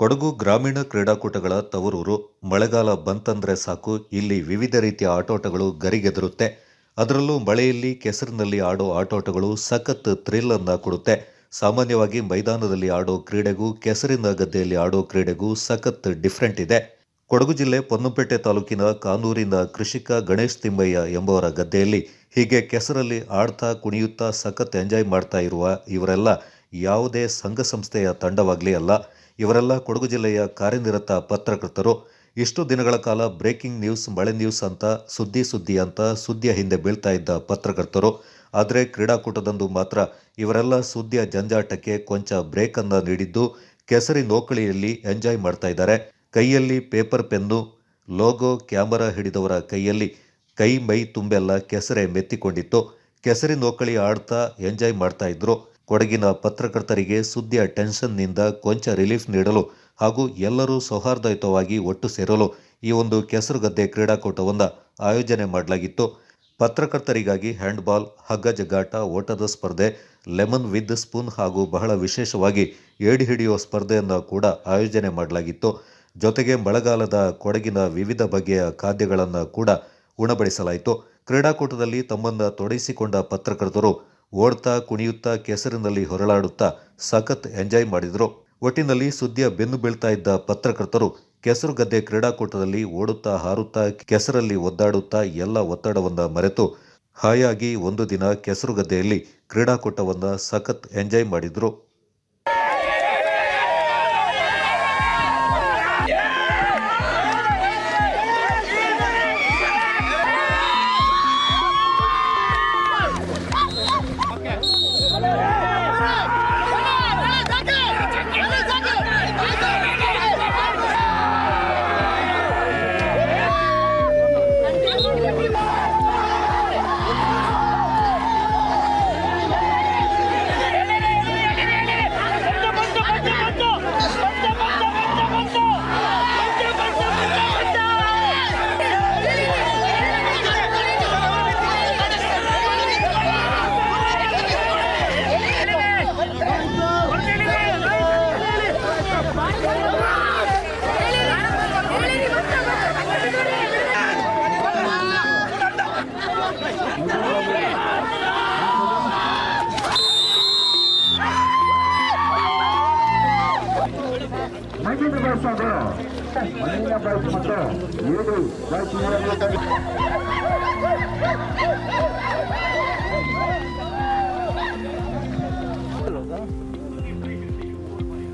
ಕೊಡಗು ಗ್ರಾಮೀಣ ಕ್ರೀಡಾಕೂಟಗಳ ತವರೂರು ಮಳೆಗಾಲ ಬಂತಂದ್ರೆ ಸಾಕು. ಇಲ್ಲಿ ವಿವಿಧ ರೀತಿಯ ಆಟೋಟಗಳು ಗರಿಗೆದರುತ್ತೆ. ಅದರಲ್ಲೂ ಮಳೆಯಲ್ಲಿ ಕೆಸರಿನಲ್ಲಿ ಆಡೋ ಆಟೋಟಗಳು ಸಖತ್ ಥ್ರಿಲ್ ಅನ್ನ ಕೊಡುತ್ತೆ. ಸಾಮಾನ್ಯವಾಗಿ ಮೈದಾನದಲ್ಲಿ ಆಡೋ ಕ್ರೀಡೆಗೂ ಕೆಸರಿನ ಗದ್ದೆಯಲ್ಲಿ ಆಡೋ ಕ್ರೀಡೆಗೂ ಸಖತ್ ಡಿಫ್ರೆಂಟ್ ಇದೆ. ಕೊಡಗು ಜಿಲ್ಲೆ ಪೊನ್ನಂಪೇಟೆ ತಾಲೂಕಿನ ಕಾನೂರಿನ ಕೃಷಿಕ ಗಣೇಶ್ ತಿಮ್ಮಯ್ಯ ಎಂಬವರ ಗದ್ದೆಯಲ್ಲಿ ಹೀಗೆ ಕೆಸರಲ್ಲಿ ಆಡ್ತಾ ಕುಣಿಯುತ್ತಾ ಸಖತ್ ಎಂಜಾಯ್ ಮಾಡ್ತಾ ಇರುವ ಇವರೆಲ್ಲ ಯಾವುದೇ ಸಂಘ ಸಂಸ್ಥೆಯ ತಂಡವಾಗಲಿ ಅಲ್ಲ ಇವರೆಲ್ಲ ಕೊಡಗು ಜಿಲ್ಲೆಯ ಕಾರ್ಯನಿರತ ಪತ್ರಕರ್ತರು. ಇಷ್ಟು ದಿನಗಳ ಕಾಲ ಬ್ರೇಕಿಂಗ್ ನ್ಯೂಸ್, ಮಳೆ ನ್ಯೂಸ್ ಅಂತ ಸುದ್ದಿ ಸುದ್ದಿ ಅಂತ ಸುದ್ದಿಯ ಹಿಂದೆ ಬೀಳ್ತಾ ಇದ್ದ ಪತ್ರಕರ್ತರು. ಆದರೆ ಕ್ರೀಡಾಕೂಟದಂದು ಮಾತ್ರ ಇವರೆಲ್ಲ ಸುದ್ದಿಯ ಜಂಜಾಟಕ್ಕೆ ಕೊಂಚ ಬ್ರೇಕನ್ನು ನೀಡಿದ್ದು ಕೆಸರಿ ನೋಕಳಿಯಲ್ಲಿ ಎಂಜಾಯ್ ಮಾಡ್ತಾ ಇದ್ದಾರೆ. ಕೈಯಲ್ಲಿ ಪೇಪರ್ ಪೆನ್ನು, ಲೋಗೋ, ಕ್ಯಾಮರಾ ಹಿಡಿದವರ ಕೈಯಲ್ಲಿ ಕೈ, ಮೈ ತುಂಬೆಲ್ಲ ಕೆಸರೆ ಮೆತ್ತಿಕೊಂಡಿತ್ತು. ಕೆಸರಿ ನೋಕಳಿ ಆಡ್ತಾ ಎಂಜಾಯ್ ಮಾಡ್ತಾ ಇದ್ರು. ಕೊಡಗಿನ ಪತ್ರಕರ್ತರಿಗೆ ಸುದ್ದಿಯ ಟೆನ್ಷನ್ನಿಂದ ಕೊಂಚ ರಿಲೀಫ್ ನೀಡಲು ಹಾಗೂ ಎಲ್ಲರೂ ಸೌಹಾರ್ದಯುತವಾಗಿ ಒಟ್ಟು ಸೇರಲು ಈ ಒಂದು ಕೆಸರುಗದ್ದೆ ಕ್ರೀಡಾಕೂಟವನ್ನು ಆಯೋಜನೆ ಮಾಡಲಾಗಿತ್ತು. ಪತ್ರಕರ್ತರಿಗಾಗಿ ಹ್ಯಾಂಡ್ಬಾಲ್ ಹಗ್ಗ ಜಗ್ಗಾಟ ಓಟದ ಸ್ಪರ್ಧೆ, ಲೆಮನ್ ವಿದ್ ಸ್ಪೂನ್ ಹಾಗೂ ಬಹಳ ವಿಶೇಷವಾಗಿ ಏಡಿ ಹಿಡಿಯುವ ಸ್ಪರ್ಧೆಯನ್ನು ಕೂಡ ಆಯೋಜನೆ ಮಾಡಲಾಗಿತ್ತು. ಜೊತೆಗೆ ಮಳೆಗಾಲದ ಕೊಡಗಿನ ವಿವಿಧ ಬಗೆಯ ಖಾದ್ಯಗಳನ್ನು ಕೂಡ ಉಣಬಡಿಸಲಾಯಿತು. ಕ್ರೀಡಾಕೂಟದಲ್ಲಿ ತಮ್ಮನ್ನು ತೊಡಗಿಸಿಕೊಂಡ ಪತ್ರಕರ್ತರು ಓಡ್ತಾ ಕುಣಿಯುತ್ತಾ ಕೆಸರಿನಲ್ಲಿ ಹೊರಳಾಡುತ್ತಾ ಸಖತ್ ಎಂಜಾಯ್ ಮಾಡಿದರು. ಒಟ್ಟಿನಲ್ಲಿ ಸುದ್ದಿಯ ಬೆನ್ನು ಬೀಳ್ತಾ ಇದ್ದ ಪತ್ರಕರ್ತರು ಕೆಸರು ಗದ್ದೆ ಕ್ರೀಡಾಕೂಟದಲ್ಲಿ ಓಡುತ್ತಾ ಹಾರುತ್ತಾ ಕೆಸರಲ್ಲಿ ಒದ್ದಾಡುತ್ತಾ ಎಲ್ಲ ಒತ್ತಡವನ್ನು ಮರೆತು ಹಾಯಾಗಿ ಒಂದು ದಿನ ಕೆಸರು ಗದ್ದೆಯಲ್ಲಿ ಕ್ರೀಡಾಕೂಟವನ್ನು ಸಖತ್ ಎಂಜಾಯ್ ಮಾಡಿದ್ರು. ಮಣ್ಣಿನ ಬಳಸೋದು ಮಣ್ಣಿನ ಬಳಸಿ ಮತ್ತು ಏಳು ಬಳಸಿ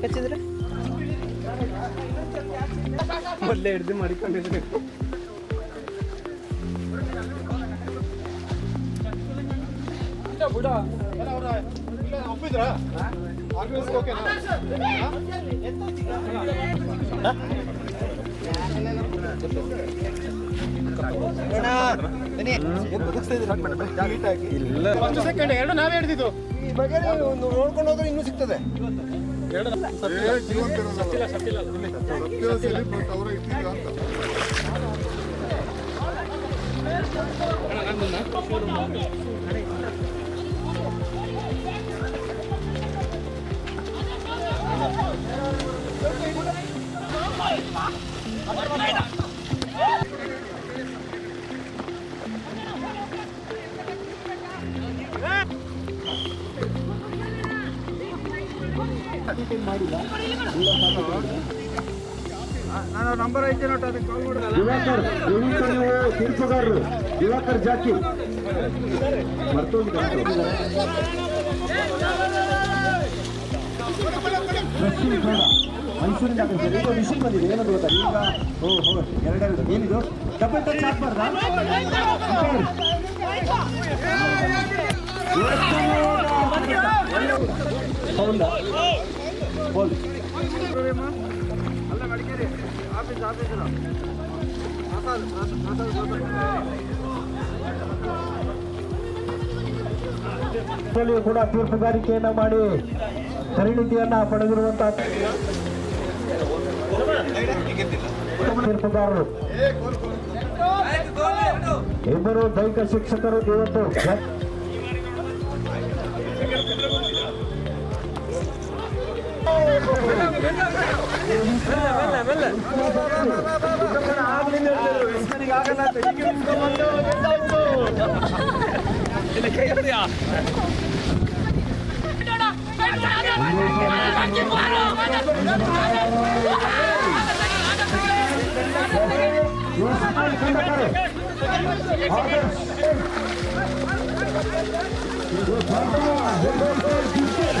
ಹಚ್ಚಿದ್ರೆ ಮೊದಲೇ ಹಿಡ್ದು ಮಾಡಿಕೊಂಡಿದ್ರೆ ಇಲ್ಲ ಒಂದು ಸೆಕೆಂಡ್ ಎರಡು ನಾವೇ ಹಿಡಿದಿದ್ದು ಈ ಬಗ್ಗೆ ನೋಡ್ಕೊಂಡು ಹೋದ್ರೆ ಇನ್ನೂ ಸಿಗ್ತದೆ ನಾನು ನಂಬರ್ ಐತೆ ನೋಟ ಅದಕ್ಕೆ ಕಾಲ್ ಮಾಡಿದ್ರೆ ದಿವಾಕರ್ ದಯವಿಟ್ಟು ನೀವು ತೀರ್ಪುಗಾರರು ದಿವಾಕರ್ ಜಾಕಿ ಮರ್ತೋಗಿ ಮೈಸೂರಿಂದ ವಿಷಯ ಬಂದಿದೆ. ಏನದು ಗೊತ್ತಾ? ಈಗ, ಓ ಹೋ ಎರಡೆರಡು ಏನಿದು? ಡಬಲ್ ಟಚ್ ಕೂಡ ತೀರ್ಪುಗಾರಿಕೆಯನ್ನ ಮಾಡಿ ಪರಿಣಿತಿಯನ್ನ ಪಡೆದಿರುವಂತಹ ಇಬ್ಬರು ದೈಹಿಕ ಶಿಕ್ಷಕರು ಇವತ್ತು Thank you.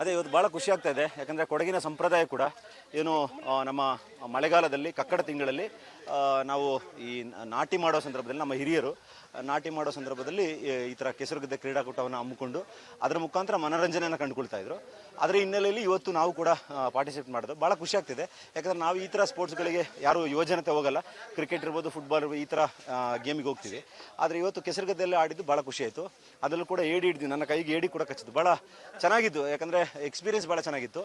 ಅದೇ, ಇವತ್ತು ಭಾಳ ಖುಷಿ ಆಗ್ತಾ ಇದೆ. ಯಾಕಂದರೆ ಕೊಡಗಿನ ಸಂಪ್ರದಾಯ ಕೂಡ ಏನು ನಮ್ಮ ಮಳೆಗಾಲದಲ್ಲಿ, ಕಕ್ಕಡ ತಿಂಗಳಲ್ಲಿ ನಾವು ಈ ನಾಟಿ ಮಾಡೋ ಸಂದರ್ಭದಲ್ಲಿ ನಮ್ಮ ಹಿರಿಯರು ನಾಟಿ ಮಾಡೋ ಸಂದರ್ಭದಲ್ಲಿ, ಈ ಥರ ಕೆಸರುಗದ್ದೆ ಕ್ರೀಡಾಕೂಟವನ್ನು ಹಮ್ಮಿಕೊಂಡು ಅದರ ಮುಖಾಂತರ ಮನೋರಂಜನೆಯನ್ನು ಕಂಡುಕೊಳ್ತಾ ಇದ್ರು. ಅದರ ಹಿನ್ನೆಲೆಯಲ್ಲಿ ಇವತ್ತು ನಾವು ಕೂಡ ಪಾರ್ಟಿಸಿಪೇಟ್ ಮಾಡೋದು ಭಾಳ ಖುಷಿ ಆಗ್ತಿದೆ. ಯಾಕಂದರೆ ನಾವು ಈ ಥರ ಸ್ಪೋರ್ಟ್ಸ್ಗಳಿಗೆ ಯಾರು ಯುವಜನತೆ ಹೋಗಲ್ಲ. ಕ್ರಿಕೆಟ್ ಇರ್ಬೋದು ಫುಟ್ಬಾಲ್ ಈ ಥರ ಗೇಮಿಗೆ ಹೋಗ್ತೀವಿ. ಆದರೆ ಇವತ್ತು ಕೆಸರುಗದ್ದೆಲ್ಲ ಆಡಿದ್ದು ಭಾಳ ಖುಷಿ ಆಯಿತು. ಅದರಲ್ಲೂ ಕೂಡ ಏಡಿ ಹಿಡಿದ್ವಿ ನನ್ನ ಕೈಗೆ ಏಡಿ ಕೂಡ ಕಚ್ಚಿದ್ದು. ಭಾಳ ಚೆನ್ನಾಗಿತ್ತು ಯಾಕಂದರೆ ಎಕ್ಸ್ಪೀರಿಯನ್ಸ್ ಭಾಳ ಚೆನ್ನಾಗಿತ್ತು.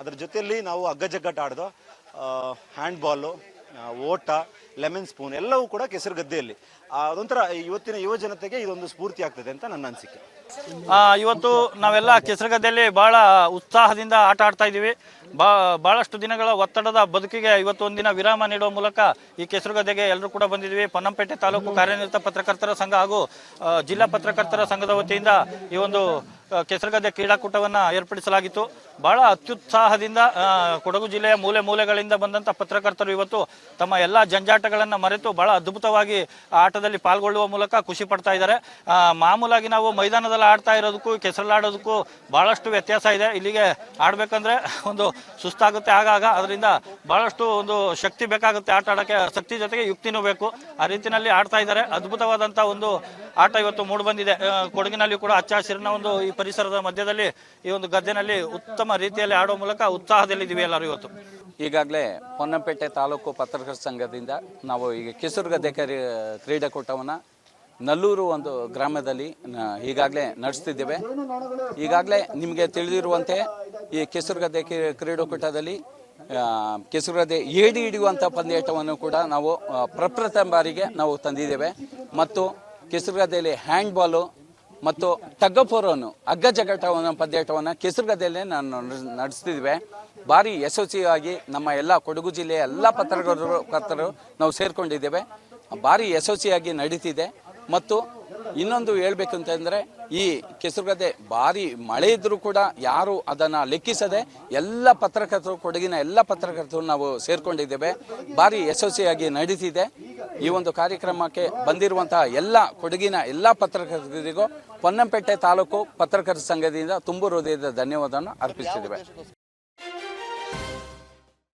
ಅದರ ಜೊತೆಯಲ್ಲಿ ನಾವು ಹಗ್ಗ ಜಗ್ಗಟ್ ಆಡ್ದು ಹ್ಯಾಂಡ್ ಬಾಲು ಓಟ ಲೆಮನ್ ಸ್ಪೂನ್ ಎಲ್ಲವೂ ಕೂಡ ಕೆಸರು ಗದ್ದೆಯಲ್ಲಿ ಅದೊಂಥರ ಇವತ್ತಿನ ಯುವ ಜನತೆಗೆ ಇದೊಂದು ಸ್ಫೂರ್ತಿ ಆಗ್ತದೆ ಅಂತ ನನ್ನ ಅನಿಸಿಕೆ. ಇವತ್ತು ನಾವೆಲ್ಲ ಕೆಸರು ಗದ್ದೆಯಲ್ಲಿ ಭಾಳ ಉತ್ಸಾಹದಿಂದ ಆಟ ಆಡ್ತಾ ಇದ್ದೀವಿ. ಬಾ ಭಾಳಷ್ಟು ದಿನಗಳ ಒತ್ತಡದ ಬದುಕಿಗೆ ಇವತ್ತು ಒಂದಿನ ವಿರಾಮ ನೀಡುವ ಮೂಲಕ ಈ ಕೆಸರು ಗದ್ದೆಗೆ ಎಲ್ಲರೂ ಕೂಡ ಬಂದಿದ್ದೀವಿ. ಪೊನ್ನಂಪೇಟೆ ತಾಲೂಕು ಕಾರ್ಯನಿರತ ಪತ್ರಕರ್ತರ ಸಂಘ ಹಾಗೂ ಜಿಲ್ಲಾ ಪತ್ರಕರ್ತರ ಸಂಘದ ವತಿಯಿಂದ ಈ ಒಂದು ಕೆಸರುಗದ್ದೆ ಕ್ರೀಡಾಕೂಟವನ್ನು ಏರ್ಪಡಿಸಲಾಗಿತ್ತು. ಬಹಳ ಅತ್ಯುತ್ಸಾಹದಿಂದ ಕೊಡಗು ಜಿಲ್ಲೆಯ ಮೂಲೆ ಮೂಲೆಗಳಿಂದ ಬಂದಂಥ ಪತ್ರಕರ್ತರು ಇವತ್ತು ತಮ್ಮ ಎಲ್ಲ ಜಂಜಾಟಗಳನ್ನು ಮರೆತು ಬಹಳ ಅದ್ಭುತವಾಗಿ ಆಟದಲ್ಲಿ ಪಾಲ್ಗೊಳ್ಳುವ ಮೂಲಕ ಖುಷಿ ಪಡ್ತಾ ಇದ್ದಾರೆ. ಮಾಮೂಲಾಗಿ ನಾವು ಮೈದಾನದಲ್ಲಿ ಆಡ್ತಾ ಇರೋದಕ್ಕೂ ಕೆಸರಲ್ಲಾಡೋದಕ್ಕೂ ಬಹಳಷ್ಟು ವ್ಯತ್ಯಾಸ ಇದೆ. ಇಲ್ಲಿಗೆ ಆಡಬೇಕಂದ್ರೆ ಒಂದು ಸುಸ್ತಾಗುತ್ತೆ ಆಗಾಗ. ಅದರಿಂದ ಬಹಳಷ್ಟು ಒಂದು ಶಕ್ತಿ ಬೇಕಾಗುತ್ತೆ ಆಟ ಆಡೋಕ್ಕೆ. ಶಕ್ತಿ ಜೊತೆಗೆ ಯುಕ್ತಿನೂ ಬೇಕು. ಆ ರೀತಿಯಲ್ಲಿ ಆಡ್ತಾ ಇದ್ದಾರೆ. ಅದ್ಭುತವಾದಂಥ ಒಂದು ಆಟ ಇವತ್ತು ಮೂಡಿಬಂದಿದೆ. ಕೊಡಗಿನಲ್ಲಿ ಕೂಡ ಹಚ್ಚ ಹಸಿರಿನ ಒಂದು ಈ ಪರಿಸರದ ಮಧ್ಯದಲ್ಲಿ ಈ ಒಂದು ಗದ್ದೆನಲ್ಲಿ ಉತ್ತಮ ರೀತಿಯಲ್ಲಿ ಆಡೋ ಮೂಲಕ ಉತ್ಸಾಹದಲ್ಲಿದ್ದೀವಿ ಎಲ್ಲರೂ ಇವತ್ತು. ಈಗಾಗಲೇ ಪೊನ್ನಂಪೇಟೆ ತಾಲೂಕು ಪತ್ರಕರ್ತರ ಸಂಘದಿಂದ ನಾವು ಈಗ ಕೆಸರುಗದ್ದೆ ಕರಿ, ಕ್ರೀಡಾಕೂಟವನ್ನು ನಲ್ಲೂರು ಒಂದು ಗ್ರಾಮದಲ್ಲಿ ಈಗಾಗಲೇ ನಡೆಸ್ತಿದ್ದೇವೆ. ಈಗಾಗಲೇ ನಿಮಗೆ ತಿಳಿದಿರುವಂತೆ ಈ ಕೆಸರುಗದ್ದೆ ಕ್ರೀಡಾಕೂಟದಲ್ಲಿ ಕೆಸರು ಕೆಸರುಗದ್ದೆ ಏಡಿ ಹಿಡಿಯುವಂಥ ಪಂದ್ಯಾಟವನ್ನು ಕೂಡ ನಾವು ಪ್ರಪ್ರಥಮ ಬಾರಿಗೆ ನಾವು ತಂದಿದ್ದೇವೆ. ಮತ್ತು ಕೆಸರುಗದ್ದೆಯಲ್ಲಿ ಹ್ಯಾಂಡ್ ಬಾಲು ಮತ್ತು ಟಗ್ಗಫೋರನ್ನು ಅಗ್ಗ ಜಗಟವನ್ನು ಪಂದ್ಯಾಟವನ್ನು ಕೆಸರುಗದ್ದೆಯಲ್ಲೇ ನಾನು ನಡ್ಸ್- ನಡೆಸ್ತಿದ್ವಿ. ಭಾರಿ ಯಶಸ್ವಿಯಾಗಿ ನಮ್ಮ ಎಲ್ಲ ಕೊಡಗು ಜಿಲ್ಲೆಯ ಎಲ್ಲ ಪತ್ರಕರ್ತರು ಕರ್ತರು ನಾವು ಸೇರಿಕೊಂಡಿದ್ದೇವೆ. ಭಾರಿ ಯಶಸ್ವಿಯಾಗಿ ನಡೀತಿದೆ. ಮತ್ತು ಇನ್ನೊಂದು ಹೇಳ್ಬೇಕು ಅಂತಂದರೆ ಈ ಕೆಸರುಗದ್ದೆ ಭಾರಿ ಮಳೆ ಇದ್ದರೂ ಕೂಡ ಯಾರು ಅದನ್ನು ಲೆಕ್ಕಿಸದೆ ಎಲ್ಲ ಪತ್ರಕರ್ತರು, ಕೊಡಗಿನ ಎಲ್ಲ ಪತ್ರಕರ್ತರು ನಾವು ಸೇರ್ಕೊಂಡಿದ್ದೇವೆ. ಭಾರಿ ಯಶಸ್ವಿಯಾಗಿ ನಡೆಸಿದೆ ಈ ಒಂದು ಕಾರ್ಯಕ್ರಮಕ್ಕೆ ಬಂದಿರುವಂತಹ ಎಲ್ಲ ಕೊಡಗಿನ ಎಲ್ಲ ಪತ್ರಕರ್ತರಿಗೂ ಪೊನ್ನಂಪೇಟೆ ತಾಲೂಕು ಪತ್ರಕರ್ತರ ಸಂಘದಿಂದ ತುಂಬು ಹೃದಯದ ಧನ್ಯವಾದವನ್ನು ಅರ್ಪಿಸಿದ್ದೇವೆ